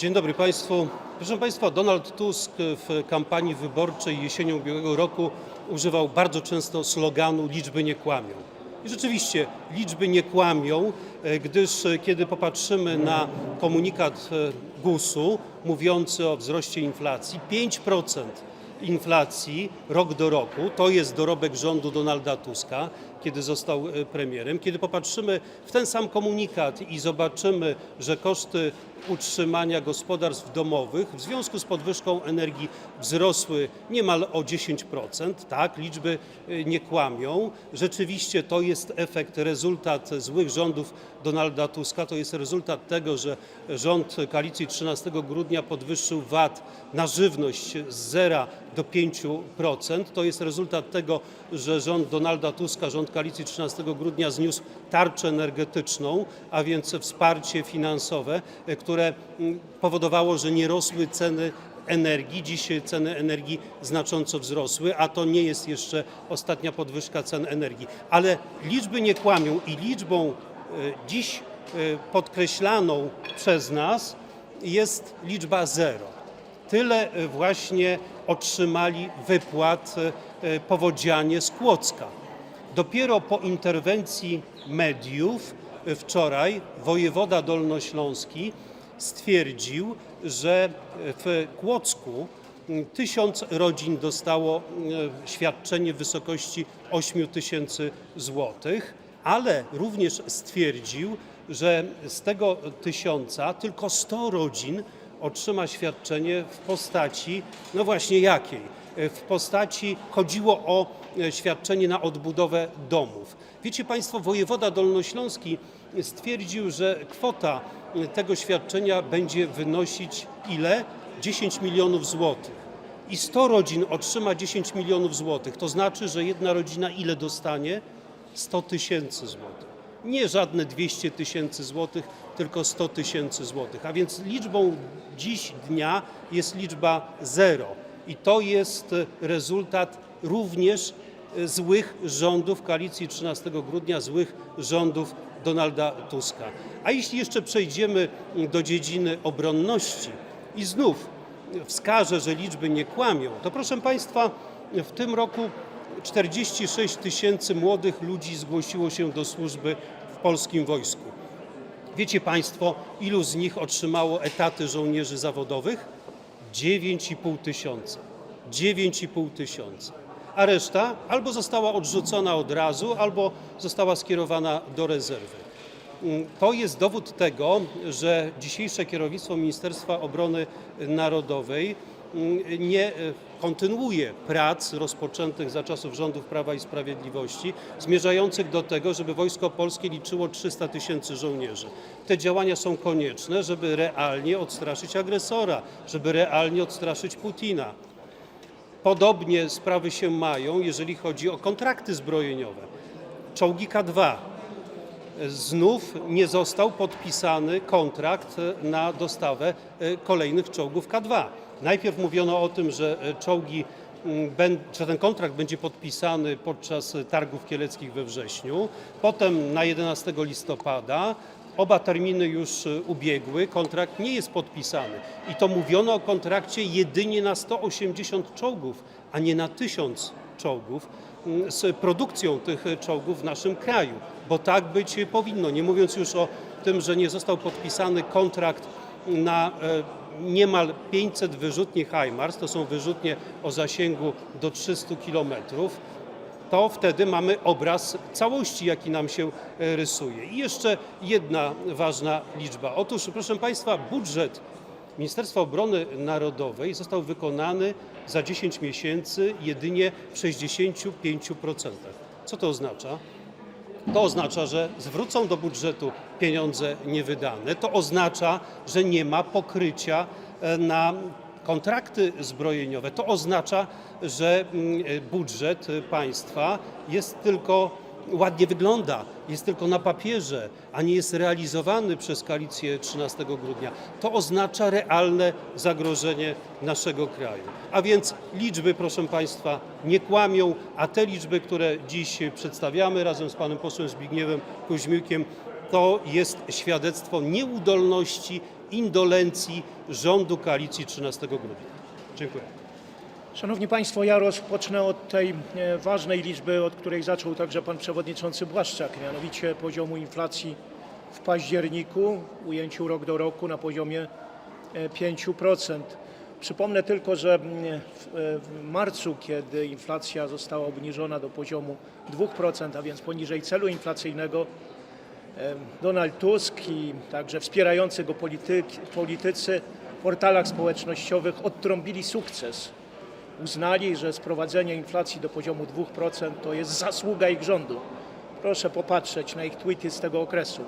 Dzień dobry Państwu. Proszę Państwa, Donald Tusk w kampanii wyborczej jesienią ubiegłego roku używał bardzo często sloganu liczby nie kłamią. I rzeczywiście liczby nie kłamią, e, gdyż e, kiedy popatrzymy na komunikat e, GUS-u mówiący o wzroście inflacji, 5% inflacji rok do roku, to jest dorobek rządu Donalda Tuska, kiedy został premierem. Kiedy popatrzymy w ten sam komunikat i zobaczymy, że koszty utrzymania gospodarstw domowych w związku z podwyżką energii wzrosły niemal o 10%, tak, liczby e, nie kłamią. Rzeczywiście to jest efekt, rezultat złych rządów Donalda Tuska, to jest rezultat tego, że rząd koalicji 13 grudnia podwyższył VAT na żywność z zera do 5%. To jest rezultat tego, że rząd Donalda Tuska, rząd koalicji 13 grudnia zniósł tarczę energetyczną, a więc wsparcie finansowe, e, które mm, powodowało, że nie rosły ceny energii. Dziś ceny energii znacząco wzrosły, a to nie jest jeszcze ostatnia podwyżka cen energii. Ale liczby nie kłamią i liczbą e, dziś e, podkreślaną przez nas jest liczba zero. Tyle e, właśnie otrzymali wypłat powodzianie z Kłodzka. Dopiero po interwencji mediów wczoraj wojewoda dolnośląski stwierdził, że w Kłodzku tysiąc rodzin dostało e, świadczenie w wysokości 8 tysięcy złotych, ale również stwierdził, że z tego tysiąca tylko 100 rodzin otrzyma świadczenie w postaci, no właśnie jakiej? W postaci, chodziło o e, świadczenie na odbudowę domów. Wiecie Państwo, wojewoda dolnośląski stwierdził, że kwota e, tego świadczenia będzie wynosić ile? 10 milionów złotych. I 100 rodzin otrzyma 10 milionów złotych. To znaczy, że jedna rodzina ile dostanie? 100 tysięcy złotych. Nie żadne 200 tysięcy złotych, tylko 100 tysięcy złotych. A więc liczbą dziś dnia jest liczba zero. I to jest rezultat również e, złych rządów koalicji 13 grudnia, złych rządów Donalda Tuska. A jeśli jeszcze przejdziemy do dziedziny obronności i znów wskażę, że liczby nie kłamią, to proszę Państwa, w tym roku 46 tysięcy młodych ludzi zgłosiło się do służby w polskim wojsku. Wiecie Państwo, ilu z nich otrzymało etaty żołnierzy zawodowych? 9,5 tysiąca. 9,5 tysiąca. A reszta albo została odrzucona od razu, albo została skierowana do rezerwy. Mm, To jest dowód tego, że dzisiejsze kierownictwo Ministerstwa Obrony Narodowej mm, nie e, kontynuuje prac rozpoczętych za czasów rządów Prawa i Sprawiedliwości, zmierzających do tego, żeby Wojsko Polskie liczyło 300 tysięcy żołnierzy. Te działania są konieczne, żeby realnie odstraszyć agresora, żeby realnie odstraszyć Putina. Podobnie sprawy się mają, jeżeli chodzi o kontrakty zbrojeniowe. Czołgi K2. Znów nie został podpisany kontrakt na dostawę e, kolejnych czołgów K2. Najpierw mówiono o tym, że e, czołgi, że ten kontrakt będzie podpisany podczas targów kieleckich we wrześniu, potem na 11 listopada. Oba terminy już e, ubiegły, kontrakt nie jest podpisany. I to mówiono o kontrakcie jedynie na 180 czołgów, a nie na 1000 czołgów mm, z produkcją tych czołgów w naszym kraju, bo tak być powinno. Nie mówiąc już o tym, że nie został podpisany kontrakt na e, niemal 500 wyrzutni HIMARS, to są wyrzutnie o zasięgu do 300 kilometrów, to wtedy mamy obraz całości, jaki nam się e, rysuje. I jeszcze jedna ważna liczba. Otóż, proszę Państwa, budżet Ministerstwa Obrony Narodowej został wykonany za 10 miesięcy jedynie w 65%. Co to oznacza? To oznacza, że zwrócą do budżetu pieniądze niewydane. To oznacza, że nie ma pokrycia e, na kontrakty zbrojeniowe. To oznacza, że mm, e, budżet państwa jest tylko ładnie wygląda, jest tylko na papierze, a nie jest realizowany przez koalicję 13 grudnia. To oznacza realne zagrożenie naszego kraju. A więc liczby, proszę Państwa, nie kłamią, a te liczby, które dziś przedstawiamy razem z panem posłem Zbigniewem Kuźmiukiem, to jest świadectwo nieudolności indolencji rządu koalicji 13 grudnia. Dziękuję. Szanowni Państwo, ja rozpocznę od tej e, ważnej liczby, od której zaczął także Pan Przewodniczący Błaszczak, mianowicie poziomu inflacji w październiku, w ujęciu rok do roku na poziomie e, 5%. Przypomnę tylko, że mm, w, e, w marcu, kiedy inflacja została obniżona do poziomu 2%, a więc poniżej celu inflacyjnego, e, Donald Tusk i także wspierający go politycy w portalach społecznościowych odtrąbili sukces uznali, że sprowadzenie inflacji do poziomu 2% to jest zasługa ich rządu. Proszę popatrzeć na ich tweety z tego okresu.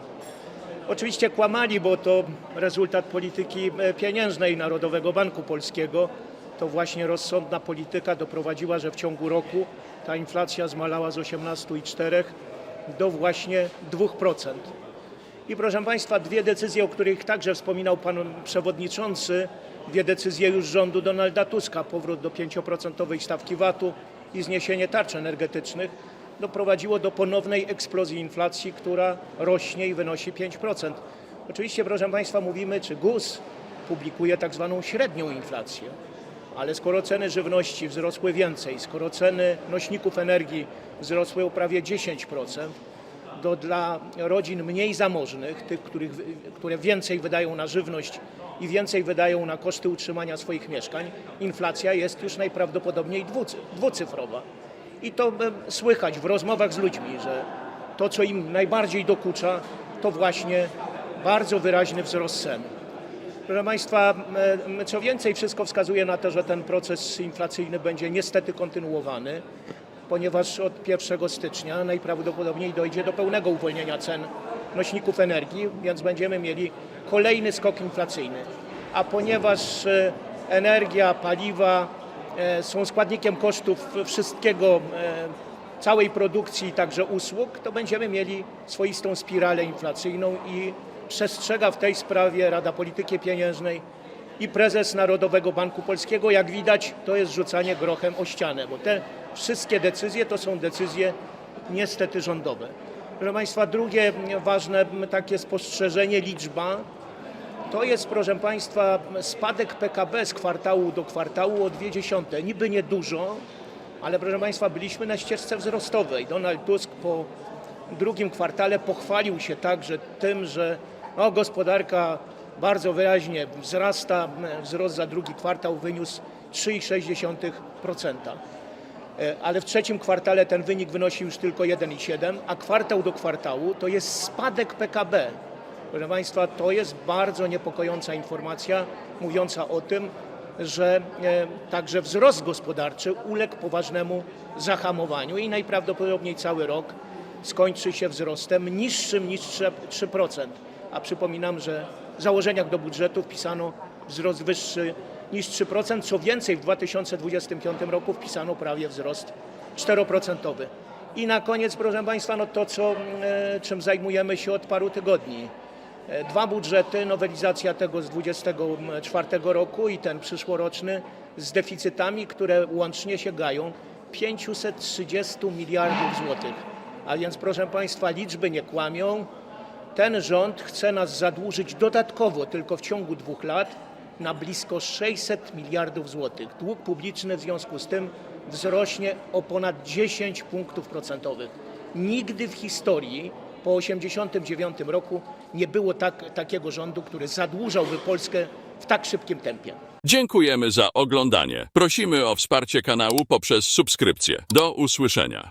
Oczywiście kłamali, bo to rezultat polityki e, pieniężnej Narodowego Banku Polskiego. To właśnie rozsądna polityka doprowadziła, że w ciągu roku ta inflacja zmalała z 18,4 do właśnie 2%. I proszę Państwa, dwie decyzje, o których także wspominał Pan Przewodniczący, dwie decyzje już rządu Donalda Tuska, powrót do 5% stawki VAT-u i zniesienie tarcz energetycznych, doprowadziło do ponownej eksplozji inflacji, która rośnie i wynosi 5%. Oczywiście, proszę Państwa, mówimy, czy GUS publikuje tak zwaną średnią inflację, ale skoro ceny żywności wzrosły więcej, skoro ceny nośników energii wzrosły o prawie 10%, to dla rodzin mniej zamożnych, tych, których, które więcej wydają na żywność i więcej wydają na koszty utrzymania swoich mieszkań, inflacja jest już najprawdopodobniej dwucy- dwucyfrowa. I to e, słychać w rozmowach z ludźmi, że to, co im najbardziej dokucza, to właśnie bardzo wyraźny wzrost cen. Proszę Państwa, co więcej, wszystko wskazuje na to, że ten proces inflacyjny będzie niestety kontynuowany, ponieważ od 1 stycznia najprawdopodobniej dojdzie do pełnego uwolnienia cen nośników energii, więc będziemy mieli kolejny skok inflacyjny. A ponieważ e, energia, paliwa e, są składnikiem kosztów wszystkiego, e, całej produkcji, także usług, to będziemy mieli swoistą spiralę inflacyjną i przestrzega w tej sprawie Rada Polityki Pieniężnej i prezes Narodowego Banku Polskiego. Jak widać, to jest rzucanie grochem o ścianę, bo te wszystkie decyzje to są decyzje niestety rządowe. Proszę Państwa, drugie ważne takie spostrzeżenie, liczba, to jest, proszę Państwa, spadek PKB z kwartału do kwartału o 0,2. Niby niedużo, ale proszę Państwa, byliśmy na ścieżce wzrostowej. Donald Tusk po drugim kwartale pochwalił się także tym, że no, gospodarka bardzo wyraźnie wzrasta. Wzrost za drugi kwartał wyniósł 3,6%. E, Ale w trzecim kwartale ten wynik wynosi już tylko 1,7, a kwartał do kwartału to jest spadek PKB. Proszę Państwa, to jest bardzo niepokojąca informacja mówiąca o tym, że e, także wzrost gospodarczy uległ poważnemu zahamowaniu i najprawdopodobniej cały rok skończy się wzrostem niższym niż 3%. A przypominam, że w założeniach do budżetu wpisano wzrost wyższy niż 3%. Co więcej, w 2025 roku wpisano prawie wzrost 4%. I na koniec, proszę Państwa, no to, co, e, czym zajmujemy się od paru tygodni. E, Dwa budżety, nowelizacja tego z 2024 roku i ten przyszłoroczny z deficytami, które łącznie sięgają 530 miliardów złotych. A więc, proszę Państwa, liczby nie kłamią. Ten rząd chce nas zadłużyć dodatkowo tylko w ciągu dwóch lat na blisko 600 miliardów złotych. Dług publiczny w związku z tym wzrośnie o ponad 10 punktów procentowych. Nigdy w historii po 1989 roku nie było tak, takiego rządu, który zadłużałby Polskę w tak szybkim tempie. Dziękujemy za oglądanie. Prosimy o wsparcie kanału poprzez subskrypcję. Do usłyszenia.